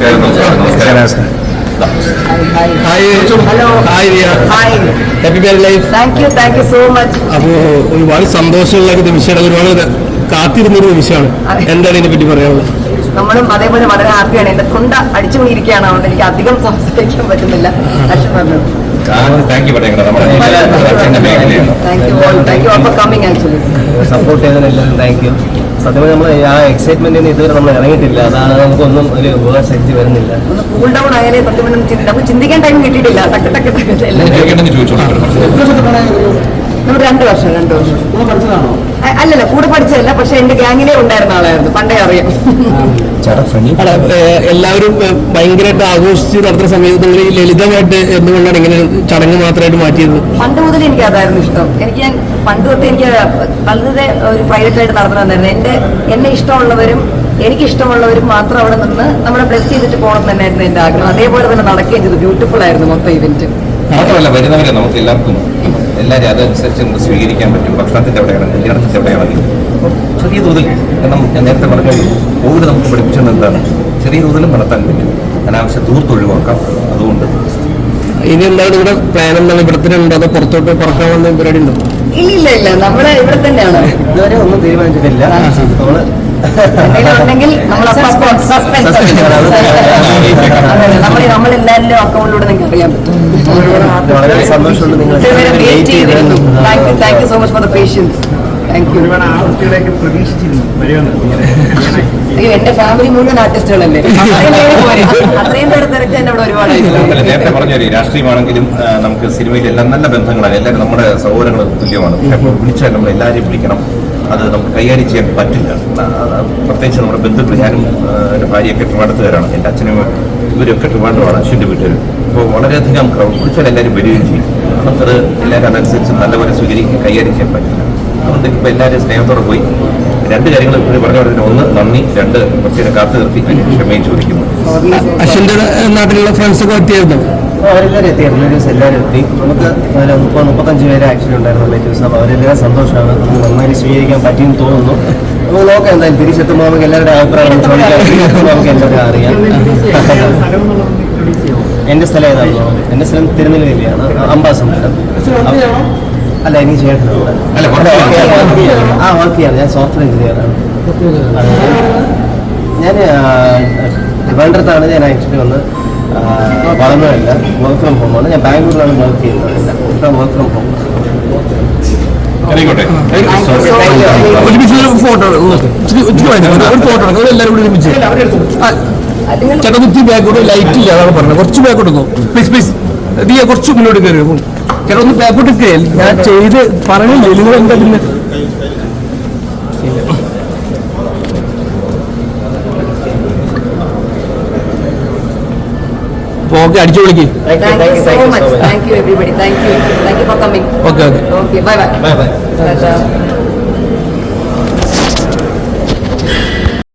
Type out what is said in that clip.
നമസ്കാരം നമസ്കാരം നമസ്കാരം. അപ്പോൾ ഒരുപാട് സന്തോഷമുള്ള ഒരു നിമിഷമാണ്. ഒരുപാട് കാത്തിരുന്നൊരു നിമിഷമാണ്. എന്താണ് ഇതിനെ പറ്റി പറയാനുള്ളത്? നമ്മളും അതേപോലെ വളരെ ഹാപ്പിയാണ്. എന്റെ തൊണ്ട അടിച്ചു പോയിരിക്കുകയാണ് അതുകൊണ്ട് എനിക്ക് അധികം സംസാരിക്കാൻ പറ്റുന്നില്ല. അശ്വൻ പറഞ്ഞു സപ്പോർട്ട് എല്ലാവരും താങ്ക് യു സത്യം നമ്മൾ ആ എക്സൈറ്റ്മെന്റിന് ഇതുവരെ നമ്മൾ ഇറങ്ങിയിട്ടില്ല അതാണ് നമുക്കൊന്നും ഒരു ഉപകാര ശക്തി വരുന്നില്ല ഒന്ന് കൂൾ ഡൗൺ ആയാലേ സത്യം ചിന്തിക്കാൻ ടൈം കിട്ടിയിട്ടില്ല ടക്ക് ചോദിച്ചോളാം ടക്ക് എല്ലാം ചോദിക്കണമെന്ന് ചോദിച്ചോളൂ നമ്മൾ രണ്ട് വർഷം രണ്ട് വർഷം. അല്ലല്ല കൂടെ പഠിച്ചതല്ല പക്ഷെ എന്റെ ഗ്യാങ്ങിലേ ഉണ്ടായിരുന്ന ആളായിരുന്നു പണ്ടേ അറിയാം. എല്ലാവരും ഭയങ്കരമായിട്ട് ആഘോഷിച്ച് നടത്തുന്ന സമയത്ത് നിങ്ങൾ ലളിതമായിട്ട് എന്തുകൊണ്ടാണ് ഇങ്ങനെ ചടങ്ങ് മാത്രമായിട്ട് മാറ്റിയത്? പണ്ട് മുതൽ എനിക്ക് അതായിരുന്നു ഇഷ്ടം. എനിക്ക് ഞാൻ പണ്ട് തൊട്ട് എനിക്ക് വളരെ ഒരു പ്രൈവറ്റ് ആയിട്ട് നടന്നു വന്നായിരുന്നു എന്റെ എന്നെ ഇഷ്ടമുള്ളവരും എനിക്ക് ഇഷ്ടമുള്ളവരും മാത്രം അവിടെ നിന്ന് നമ്മളെ ബ്ലസ് ചെയ്തിട്ട് പോകണം തന്നെയായിരുന്നു എന്റെ ആഗ്രഹം. അതേപോലെ തന്നെ നടക്കുകയും ചെയ്തു. ബ്യൂട്ടിഫുൾ ആയിരുന്നു മൊത്തം ഇവന്റ് മാത്രമല്ല വരുന്നവരെ നമുക്ക് എല്ലാവർക്കും എല്ലാവരും അതനുസരിച്ച് നമുക്ക് സ്വീകരിക്കാൻ പറ്റും. ഭക്ഷണത്തിന്റെ എവിടെയാണ് കല്യാണത്തിന്റെ എവിടെയാണെങ്കിൽ ചെറിയ തോതിൽ കാരണം ഞാൻ നേരത്തെ പറഞ്ഞ കോവിഡ് നമുക്ക് പഠിപ്പിച്ചത് എന്താണ്? ചെറിയ തോതിലും നടത്താൻ പറ്റും. അനാവശ്യ ദൂർത്ത് ഒഴിവാക്കാം. അതുകൊണ്ട്. ഇനി എന്താണ് ഇവിടെ പ്ലാൻ എന്താണ്? ഇവിടെ തന്നെ ഉണ്ടോ? അതോ പുറത്തോട്ട് പറക്കാൻ വന്ന പരിപാടി ഉണ്ടോ? ഇല്ല ഇല്ല ഇല്ല. നമ്മുടെ ഇവിടെ തന്നെയാണ്. ഇതുവരെ ഒന്നും തീരുമാനിച്ചിട്ടില്ല. നമ്മൾ ഉണ്ടെങ്കിൽ നമ്മൾ നമ്മളെല്ലാവരുടെ അക്കൗണ്ടിലൂടെ നിങ്ങൾക്ക് അറിയാൻ പറ്റും. വളരെ സന്തോഷമുണ്ട് നിങ്ങൾ thank you so much for the patience എന്റെ ഫാമിലി മുഴുവൻ ആർട്ടിസ്റ്റുകളല്ലേ അത്രയും പേര് തിരക്ക് തന്നെ ഇവിടെ ഒരുപാട് അല്ല നേരത്തെ പറഞ്ഞ ഒരു രാഷ്ട്രീയമാണെങ്കിലും നമുക്ക് സിനിമയിലെല്ലാം നല്ല ബന്ധങ്ങളാണ്. എല്ലാവരും നമ്മുടെ സഹോദരങ്ങൾ തുല്യമാണ്. വിളിച്ചാൽ നമ്മൾ എല്ലാവരെയും വിളിക്കണം. അത് നമുക്ക് കൈകാര്യം ചെയ്യാൻ പറ്റില്ല. പ്രത്യേകിച്ച് നമ്മുടെ ബന്ധുക്കൾ ഞാനും എന്റെ ഭാര്യയൊക്കെ ട്രിവാണ്ടത്തുകാരാണ് എന്റെ അച്ഛനും ഇവരൊക്കെ ട്രിവാണ്ടമാണ് അശ്വിന്റെ വീട്ടുകാർ അപ്പോൾ വളരെയധികം ക്രൗഡ് പിടിച്ചാൽ എല്ലാവരും വരികയും ചെയ്യും. നമുക്കത് എല്ലാവരും അതനുസരിച്ച് നല്ലപോലെ സ്വീകരിക്കുക കൈകാര്യം ചെയ്യാൻ പറ്റില്ല. അതുകൊണ്ട് ഇപ്പോൾ എല്ലാവരും സ്നേഹത്തോടെ പോയി. രണ്ട് കാര്യങ്ങൾ ഇപ്പോഴും പറഞ്ഞു പറഞ്ഞു ഒന്ന് നന്ദി. രണ്ട് കുറച്ചേരം കാത്തു നിർത്തി. അതിന് ക്ഷമയും ചോദിക്കുന്നു. അശ്വിന്റെ നാട്ടിലുള്ള ഫ്രണ്ട്സ് ഒക്കെ എത്തിയായിരുന്നു? അവരെല്ലാവരും എത്തി റിലേറ്റീവ്സ് എല്ലാവരും എത്തി. നമുക്ക് അതിൽ മുപ്പത് മുപ്പത്തഞ്ച് പേര് ആക്ച്വലി ഉണ്ടായിരുന്നു റിലേറ്റീവ്സ് അപ്പോൾ അവരെല്ലാം സന്തോഷമാണ്. നമുക്ക് നന്നായി സ്വീകരിക്കാൻ പറ്റിയെന്ന് തോന്നുന്നു. നമുക്ക് നോക്കാം എന്തായാലും തിരിച്ചെത്തുമ്പോൾ നമുക്ക് എല്ലാവരുടെ അഭിപ്രായം ചോദിക്കാം. നമുക്ക് എല്ലാവരും അറിയാം. എന്റെ സ്ഥലം ഏതാണോ എന്റെ സ്ഥലം തിരുനെൽവേലിയാണ് അംബാസമുദ്രം അല്ല എനിക്ക് ചേട്ടനുണ്ട് അല്ല, ആ വർക്ക് ചെയ്യാണ്. ഞാൻ സോഫ്റ്റ്വെയർ എഞ്ചിനീയറാണ് ഞാൻ ട്രിവാൻഡ്രത്താണ് ഞാൻ ആക്ച്വലി വന്ന് വളർന്നതല്ല. വർക്ക് ഫ്രം ഹോമാണ് ഞാൻ ബാംഗ്ലൂരിലാണ് വർക്ക് ചെയ്യുന്നത്. വർക്ക് ഫ്രം ഹോം ഒരുമിച്ച് ഒരു ഫോട്ടോ ഒരു ഫോട്ടോ എടുക്കാം. എല്ലാവരും കൂടി ഒരുമിച്ച്. ആ, ചേട്ടാ കുത്തി ബാക്കോട്ട് ലൈറ്റ് ഇല്ല അതാണ് പറഞ്ഞത്. കുറച്ച് ബാക്കോട്ട് പ്ലീസ് പ്ലീസ് ദിയ കുറച്ച് മുന്നോട്ട് കയറി. ചേട്ടാ ഒന്ന് ബാക്കോട്ട് കയറി ഞാൻ ചെയ്ത് പറഞ്ഞില്ലേ നിങ്ങൾ എന്താ പിന്നെ ഓക്കെ അടിച്ചു വിളിക്ക് okay okay bye bye bye bye